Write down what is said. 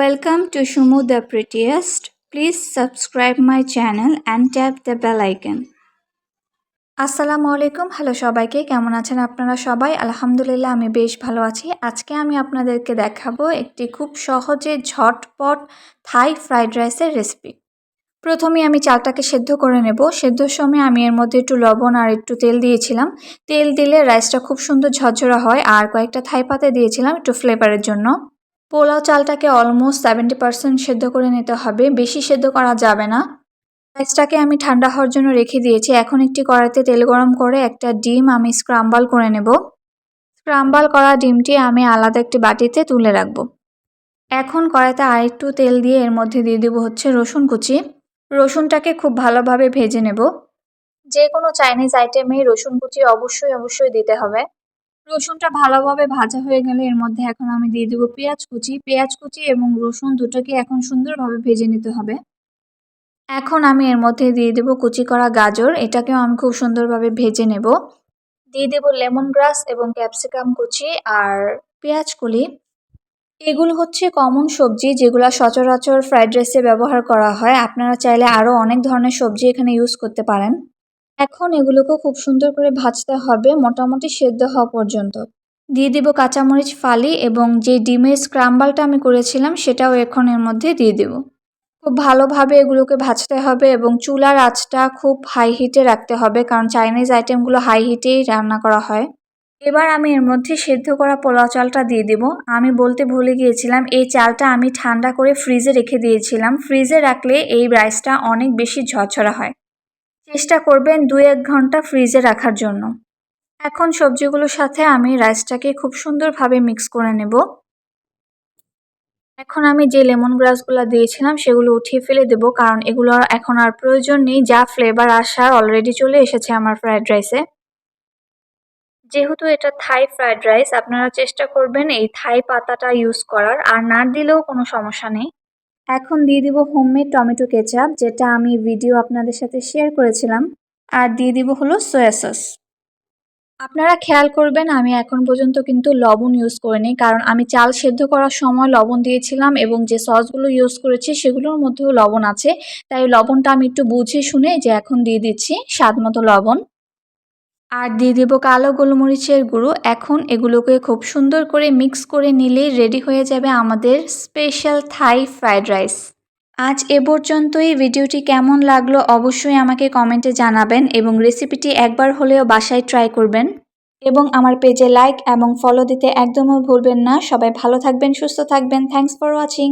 Welcome to Shumu the Prettiest. Please subscribe my channel and tap the bell icon. আসসালামু আলাইকুম hello সবাইকে। কেমন আছেন আপনারা সবাই? আলহামদুলিল্লাহ, আমি বেশ ভালো আছি। আজকে আমি আপনাদেরকে দেখাবো একটি খুব সহজে ঝটপট থাই ফ্রাইড রাইসের রেসিপি প্রথমে আমি চালটাকে সেদ্ধ করে নেব। সেদ্ধর সময় আমি এর মধ্যে একটু লবণ আর একটু তেল দিয়েছিলাম। তেল দিলে রাইসটা খুব সুন্দর ঝরঝরা হয়। আর কয়েকটা থাই পাতে দিয়েছিলাম একটু ফ্লেভারের জন্য। পোলাও চালটাকে অলমোস্ট সেভেন্টি পার্সেন্ট সেদ্ধ করে নিতে হবে। বেশি সেদ্ধ করা যাবে না। রাইসটাকে আমি ঠান্ডা হওয়ার জন্য রেখে দিয়েছি। এখন একটি কড়াইতে তেল গরম করে একটা ডিম আমি স্ক্রাম্বাল করে নেব। স্ক্রাম্বাল করা ডিমটি আমি আলাদা একটি বাটিতে তুলে রাখব। এখন কড়াইতে আরেকটু তেল দিয়ে এর মধ্যে দিয়ে দেবো হচ্ছে রসুন কুচি। রসুনটাকে খুব ভালোভাবে ভেজে নেব। যে কোনো চাইনিজ আইটেমে রসুন কুচি অবশ্যই অবশ্যই দিতে হবে। রসুনটা ভালোভাবে ভাজা হয়ে গেলে এর মধ্যে এখন আমি দিয়ে দেবো পেঁয়াজ কুচি। পেঁয়াজ কুচি এবং রসুন দুটোকে এখন সুন্দরভাবে ভেজে নিতে হবে। এখন আমি এর মধ্যে দিয়ে দেবো কুচি করা গাজর। এটাকেও আমি খুব সুন্দরভাবে ভেজে নেব। দিয়ে দেবো লেমন গ্রাস এবং ক্যাপসিকাম কুচি আর পেঁয়াজ কুলি। এগুলো হচ্ছে কমন সবজি যেগুলো সচরাচর ফ্রাইড রাইসে ব্যবহার করা হয়। আপনারা চাইলে আরও অনেক ধরনের সবজি এখানে ইউজ করতে পারেন। এখন এগুলোকে খুব সুন্দর করে ভাজতে হবে, মোটামুটি সেদ্ধ হওয়া পর্যন্ত। দিয়ে দিব কাঁচামরিচ, ফালি এবং যে ডিমের স্ক্রাম্বালটা আমি করেছিলাম, সেটাও এখন এর মধ্যে দিয়ে দেব। খুব ভালোভাবে এগুলোকে ভাজতে হবে এবং চুলার আঁচটা খুব হাই হিটে রাখতে হবে, কারণ চাইনিজ আইটেমগুলো হাই হিটেই রান্না করা হয়। এবার আমি এর মধ্যে সেদ্ধ করা পোলাও চালটা দিয়ে দেব। আমি বলতে ভুলে গিয়েছিলাম, এই চালটা আমি ঠান্ডা করে ফ্রিজে রেখে দিয়েছিলাম। ফ্রিজে রাখলে এই রাইসটা অনেক বেশি ঝরঝরা হয়। চেষ্টা করবেন দু এক ঘণ্টা ফ্রিজে রাখার জন্য। এখন সবজিগুলোর সাথে আমি রাইসটাকে খুব সুন্দরভাবে মিক্স করে নেব। এখন আমি যে লেমন গ্রাসগুলো দিয়েছিলাম, সেগুলো উঠিয়ে ফেলে দেবো, কারণ এগুলো এখন আর প্রয়োজন নেই, যা ফ্লেভার আসার অলরেডি চলে এসেছে আমার ফ্রায়েড রাইসে যেহেতু এটা থাই ফ্রায়েড রাইস আপনারা চেষ্টা করবেন এই থাই পাতাটা ইউজ করার, আর না দিলেও কোনো সমস্যা নেই। এখন দিয়ে দিব হোমমেড টমেটো কেচাপ যেটা আমি ভিডিও আপনাদের সাথে শেয়ার করেছিলাম। আর দিয়ে দিব হলো সয়া সস আপনারা খেয়াল করবেন, আমি এখন পর্যন্ত কিন্তু লবণ ইউজ করিনি, কারণ আমি চাল সেদ্ধ করার সময় লবণ দিয়েছিলাম এবং যে সসগুলো ইউজ করেছি সেগুলোর মধ্যেও লবণ আছে। তাই লবণটা আমি একটু বুঝে শুনে যে এখন দিয়ে দিচ্ছি স্বাদ মতো লবণ। আর দিয়ে দেবো কালো গোলমরিচের গুঁড়ো। এখন এগুলোকে খুব সুন্দর করে মিক্স করে নিলেই রেডি হয়ে যাবে আমাদের স্পেশাল থাই ফ্রায়েড রাইস। আজ এ পর্যন্তই। ভিডিওটি কেমন লাগল অবশ্যই আমাকে কমেন্টে জানাবেন এবং রেসিপিটি একবার হলেও বাসায় ট্রাই করবেন। এবং আমার পেজে লাইক এবং ফলো দিতে একদমও ভুলবেন না। সবাই ভালো থাকবেন, সুস্থ থাকবেন। Thanks for watching.